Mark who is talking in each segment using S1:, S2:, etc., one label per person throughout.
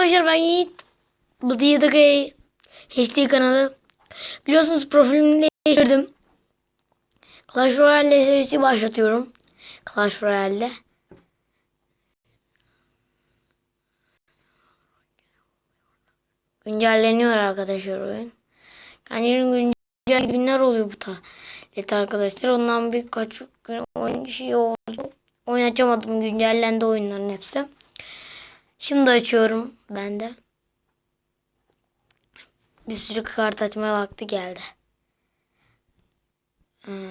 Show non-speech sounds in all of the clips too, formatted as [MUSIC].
S1: arkadaşlar ben Yiğit. Bu Diyadakay HD kanalı. Biliyorsunuz profilimi değiştirdim. Clash Royale serisi başlatıyorum. Clash Royale'de. Güncelleniyor arkadaşlar oyun. Yani güncel günler oluyor bu tablet arkadaşlar. Ondan birkaç gün oyun şey oldu. Oyun açamadım. Güncellendi oyunların hepsi. Şimdi açıyorum ben de. Bir sürü kart açma vakti geldi. Hmm.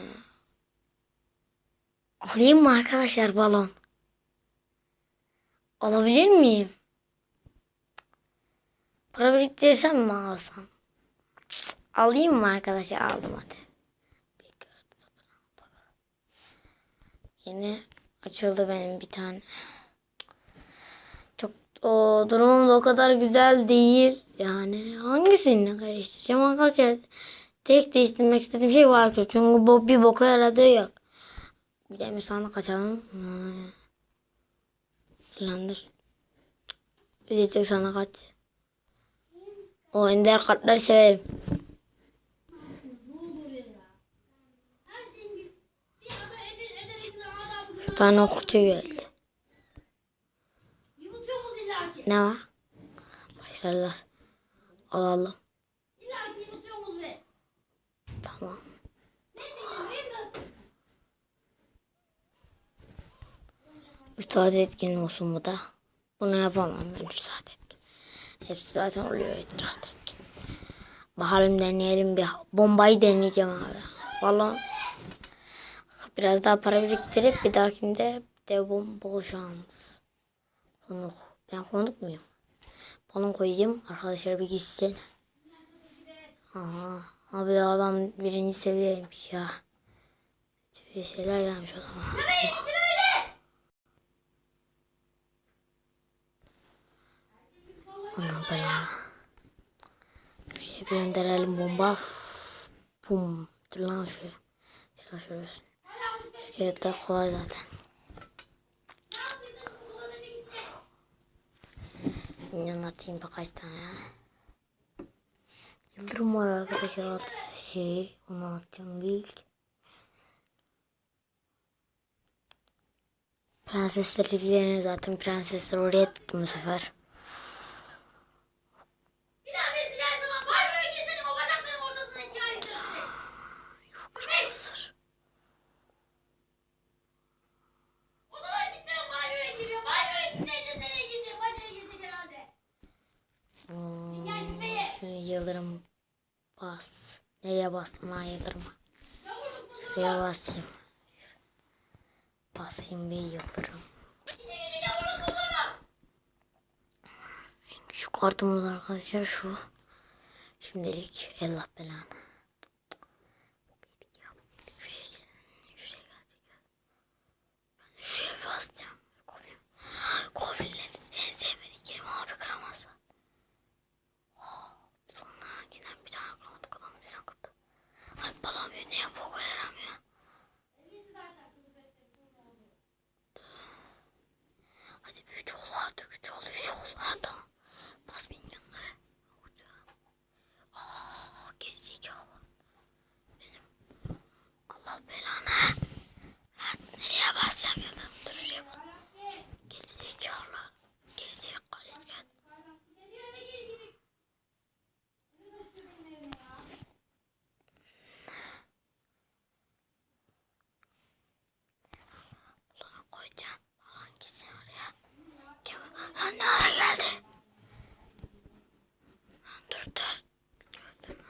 S1: Alayım mı arkadaşlar balon? Alabilir miyim? Para biriktirsem mi alsam? Alayım mı arkadaşlar? Aldım hadi. Yine açıldı benim bir tane. O durumum da o kadar güzel değil. Yani hangisini karıştıracağım arkadaşlar? Tek değiştirmek istediğim şey var. Çünkü bu bir boka yaradığı yok. Bir de mesela kaçalım. Landır. Ödeyecek sana kaç. O ender kartları severim. Bir tane kutu geldi.
S2: Yutuyoruz illa ki.
S1: Ne var? Başarılar. Alalım. Tamam. Üç etkin olsun bu da. Bunu yapamam ben üç etkin. Hepsi zaten oluyor üç etkin. Bakalım deneyelim bir bombayı deneyeceğim abi. Vallahi biraz daha para biriktirip bir dahakinde de bol şans. Konuk. Ben konuk muyum? Balon koyayım. Arkadaşlar bir gitsin. Aha. Abi adam birinci seviyeymiş ya. Seviye şeyler gelmiş
S2: öyle.
S1: Ana belanı. Şuraya bir gönderelim bomba. Bum. Dur lan. Şuraya şuraya. İskeletler kolay zaten. Minyon atayım birkaç tane. Yıldırım var arkadaşlar alt şey. Onu atacağım ilk. Prensesler izleyenler zaten prensesler oraya tuttum bu sefer. Yıldırım bas. Nereye bastım lan yıldırıma? Şuraya basayım. Basayım bir yıldırım.
S2: Odama.
S1: Şu kartımız arkadaşlar şu. Şimdilik Allah belanı. Geldik ya, geldik. Şuraya gelin. Şuraya geldik. Ben de şuraya bir basacağım. Goblin. Goblinlerin en sevmediklerim abi kıramazsa. Oh, sonra giden bir tane kıramadık adam bizden kırdı. Hadi balon bir ne yapıyor o kadar yaramıyor. Hadi bir üç ol artık üç ol üç ol. Ha tamam. Bas milyonlara. Aa gerizekalı. Benim Allah belanı. Ha, nereye basacağım ya? Dur şuraya bak. Gerizekalı. Gerizekalı. Gel. Bunu koyacağım. Falan gitsin oraya. Kim? Lan ne ara geldi? Lan dur dur. Gördün mü?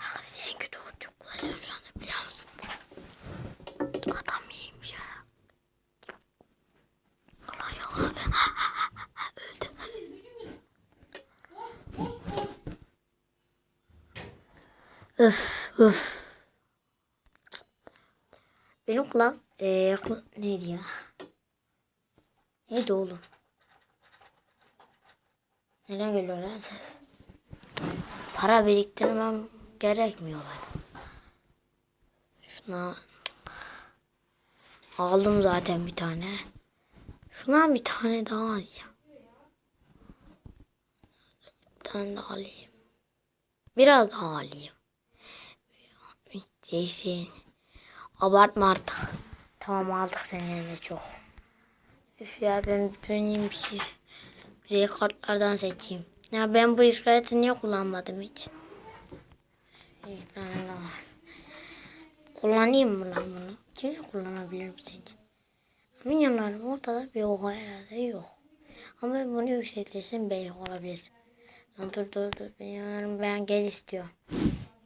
S1: Ah sen kötü kullanıyorum şu anda biliyor musun? Adam iyiymiş ya. Allah yok abi. Öldü. Öf öf. Benim kulak eee kul- neydi ya? Neydi oğlum? Nereden geliyor lan ses? Para biriktirmem gerekmiyor benim. Şuna aldım zaten bir tane. Şuna bir tane daha alacağım. tane daha alayım. Biraz daha alayım. Zeytin. Abartma artık. Tamam aldık senin de çok. Üf ya ben döneyim bir şey. Güzel kartlardan seçeyim. Ya ben bu iskeleti niye kullanmadım hiç? Bir tane daha var. Kullanayım mı lan bunu? Kimle kullanabilirim sence? Minyonlarım ortada bir oha herhalde yok. Ama ben bunu yükseltirsem belki olabilir. Lan dur dur dur. Ben, ben gel istiyorum.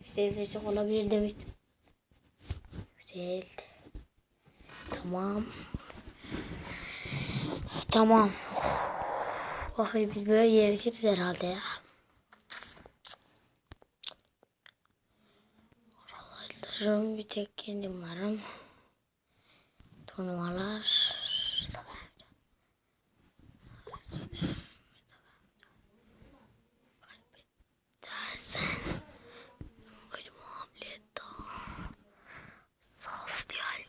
S1: Yükseltirsek olabilir demiştim. Yükseldi. Tamam. Tamam. Bakayım biz böyle yarışırız herhalde ya. Arkadaşlarım bir tek kendim varım. Turnuvalar. Sabah. Dersen. Kaç muhabbet daha. Saf yani.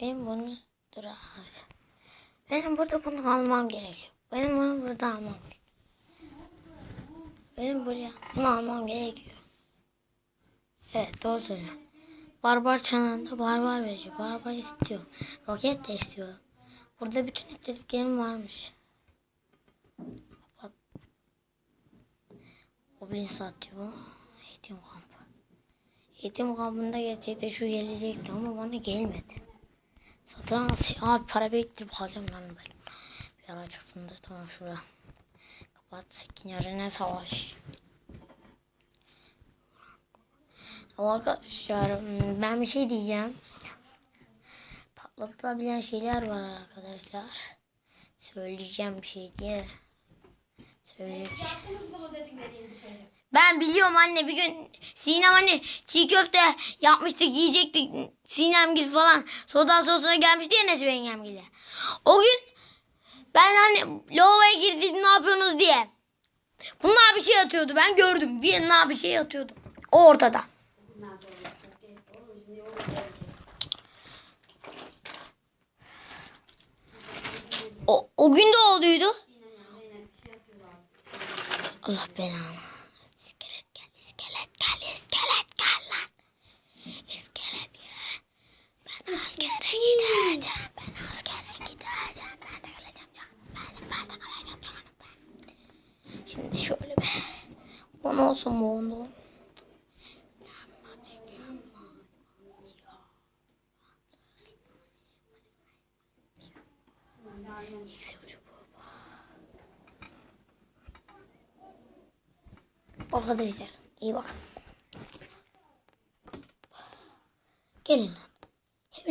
S1: Ben bunu dur. Benim burada bunu almam gerekiyor. Benim bunu burada almam gerekiyor. Benim buraya bunu almam gerekiyor. Evet doğru söylüyor. Barbar çanağında barbar veriyor. Barbar istiyor. Roket de istiyor. Burada bütün istediklerim varmış. Kapat. Goblin satıyor. Eğitim kampı. Eğitim kampında gerçekten şu gelecekti ama bana gelmedi. Al. Abi para biriktirip alacağım lan ben. Bir ara çıksın da tamam şuraya. Kapat. Sekin yarına savaş. Arkadaşlar ben bir şey diyeceğim. Patlatılabilen şeyler var arkadaşlar. Söyleyeceğim bir şey diye. Söyleyeceğim. Ben biliyorum anne bir gün Sinem hani çiğ köfte yapmıştık yiyecektik Sinem gibi falan soda sosuna gelmişti ya Nesibe yengem gibi. O gün ben hani lavaboya girdik ne yapıyorsunuz diye. Bunlar bir şey atıyordu ben gördüm. Bir ne bir şey atıyordu. O ortada. O, o gün de olduydu. Allah belanı. İskelet gel, iskelet gel, iskelet gel lan. İskelet gel. Ben askere gideceğim. Ben askere gideceğim. Ben de kalacağım canım. Ben de, ben de kalacağım canım ben. Şimdi şöyle bir. On olsun bu onda. Arkadaşlar iyi bakın. Gelin lan.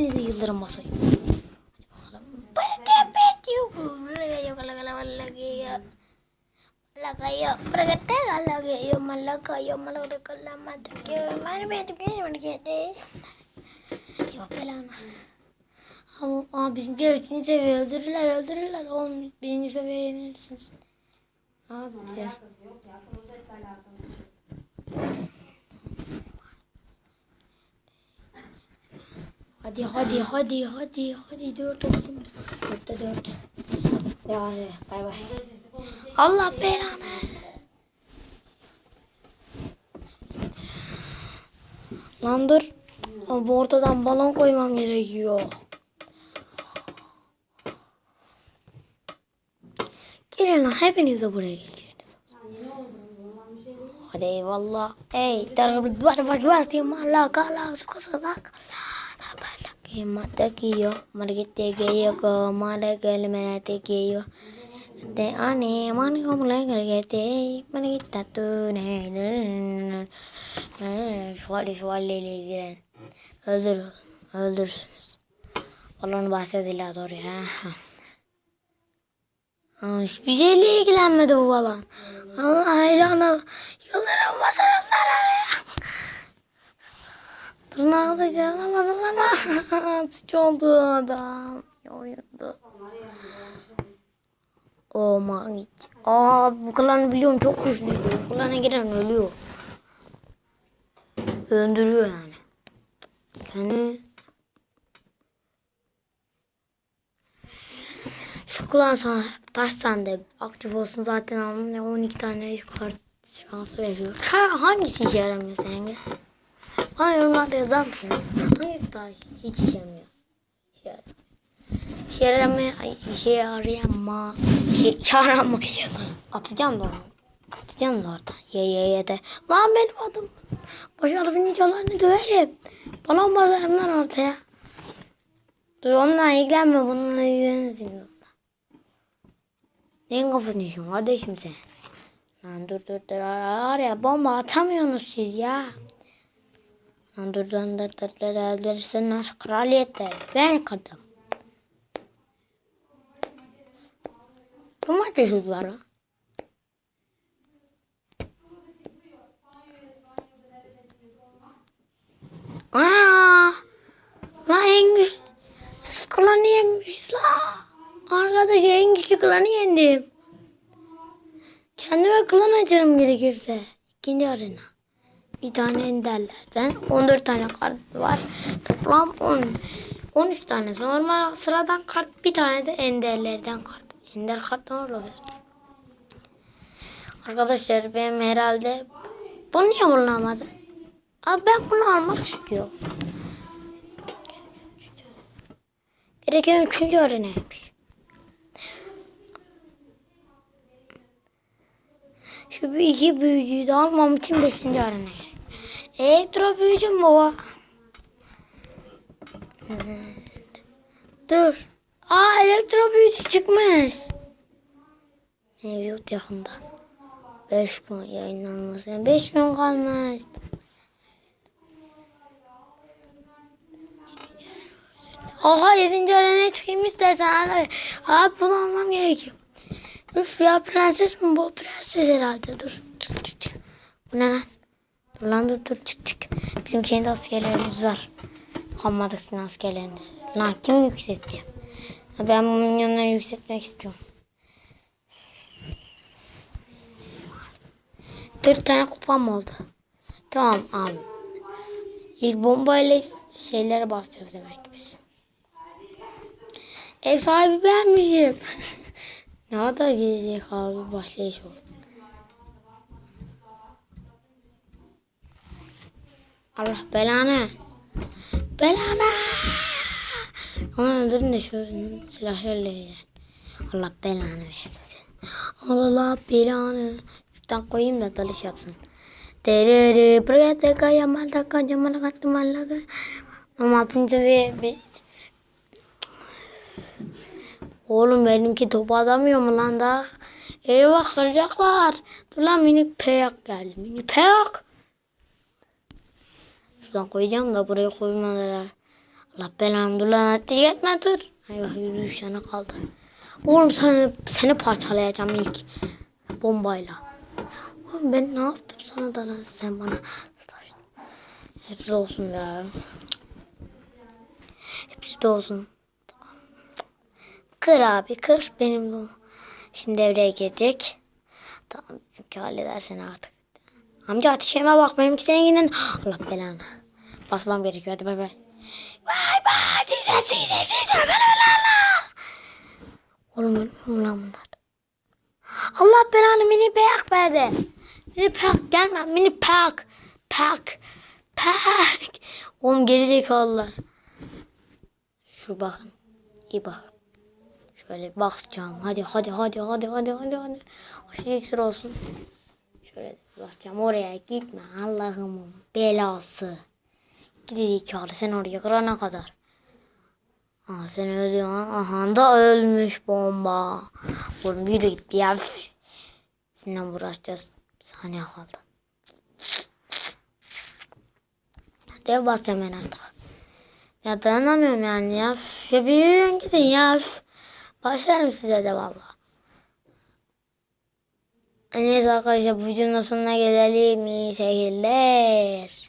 S1: Hepinize yıldırım. Hadi belanı. Ama, ama bizimki üçüncü seviye öldürürler öldürürler. Oğlum birinci seviyeye yenilirsiniz. Abi Hadi hadi hadi hadi hadi dört oldum. Dörtte dört. Yani bay bay. Allah belanı. Lan dur. Ama ortadan balon koymam gerekiyor. Gelin lan hepiniz de buraya geleceksiniz. Hadi eyvallah. Ey tarafı var var var diye mala kala suka sadak. Ke mata kiyo margite kiyo ko mara kelmena te kiyo. Te ane mani ko mulai kelgete mani kita tu ne. Şvali şvali giren. Öldür. Öldürsünüz. Allah'ın bahsediyle doğru ya. Hiçbir şeyle ilgilenmedi bu falan. Allah hayranı. Yıldırım basarımlar da canlamaz ama. [LAUGHS] Suç oldu adam. Oyundu. Oh my. Aa bu klanı biliyorum çok güçlüydü. Bu klana giren ölüyor. Öldürüyor yani. Kendi Şu klan sana Kaç tane de aktif olsun zaten aldım. Ne 12 tane kart şansı veriyor. Ha, hangisi işe yaramıyor senin? Bana yorumlarda yazar mısınız? Hangisi daha hiç işe yaramıyor? İşe yaramıyor. İşe yaramıyor. Ay, işe yarayama. İşe yaramıyor. [LAUGHS] Atacağım da onu. Atacağım da oradan. Ye ye ye de. Lan benim adım. Baş harfin nicalarını döverim. Balon basarım lan ortaya. Dur onunla ilgilenme. Bununla ilgilenirsin şimdi. Neyin kafasını yiyorsun kardeşim sen? Lan dur dur dur. Var ya bomba atamıyorsunuz siz ya. Dur dur dur dur. Verirsenler kraliyette. Ben kırdım. Domates var lan. Ana! Lan en güçlü. Klanı yemiş la. Arkadaş en güçlü klanı yendim. Kendime klan açarım gerekirse. İkinci arena. Bir tane enderlerden 14 tane kart var. Toplam 10. 13 tane normal sıradan kart bir tane de enderlerden kart. Ender kart ne olur? Arkadaşlar benim herhalde bunu niye bulunamadı? Abi ben bunu almak istiyorum. Gereken üçüncü arenaymış. Şu bir iki büyücüyü de almam için beşinci arenaya. Elektro büyücü mü baba? Dur. Aa elektro büyücü çıkmış. Mevcut yakında. Beş gün yayınlanması. Beş gün kalmış. Oha yedinci arenaya çıkayım istersen. Abi bunu almam gerekiyor. Üf ya prenses mi bu? Prenses herhalde. Dur çık çık çık. Bu ne lan? Dur lan dur dur çık çık. Bizim kendi askerlerimiz var. Kalmadık sizin askerleriniz. Lan kim yükselteceğim? Ben bu minyonları yükseltmek istiyorum. Dört tane kupam oldu. Tamam abi. İlk bombayla şeylere basacağız demek biz. Ev sahibi beğenmişim. [LAUGHS] ne kadar gelecek abi başlayış oldu. Allah belanı. Belanı. Onu öldürün de şu silahlarla. Allah belanı versin. Allah belanı. Şuradan koyayım da dalış yapsın. Derere buraya teka yamal taka camana kattı mallaga. Ama altıncı ve bir... Oğlum benimki topu atamıyor mu lan da? Eyvah kıracaklar. Dur lan minik peyak geldi. Minik peyak. Şuradan koyacağım da buraya koymadılar. Allah belanı lan ateş etme dur. Eyvah yürüyüş yana kaldı. Oğlum seni, seni parçalayacağım ilk bombayla. Oğlum ben ne yaptım sana da lan sen bana. Hepsi olsun ya. Hepsi de olsun. Kır abi kır benim de. Şimdi devreye girecek. Tamam bizimki halledersen artık. Amca ateşime bak benimki senin Allah belanı. Basmam gerekiyor hadi bay bay. Bay bay size size size ben ölenler. Oğlum ölmüyor lan bunlar? Allah belanı mini payak verdi. Mini payak gelme mini payak. Payak. Payak. Oğlum gerizekalılar. Şu bakın. İyi bak. Şöyle basacağım. Hadi hadi hadi hadi hadi hadi hadi. Aşırı iksir olsun. Şöyle basacağım oraya gitme Allah'ımın belası. Gerizekalı sen oraya kırana kadar. Aa, sen ölüyorsun. Aha da ölmüş bomba. Oğlum yürü git ya. Seninle uğraşacağız. Saniye kaldı. Dev basacağım ben artık. Ya dayanamıyorum yani ya. Ya bir yürüyün gidin ya. Başlarım size de valla. Neyse arkadaşlar bu videonun sonuna gelelim. İyi seyirler.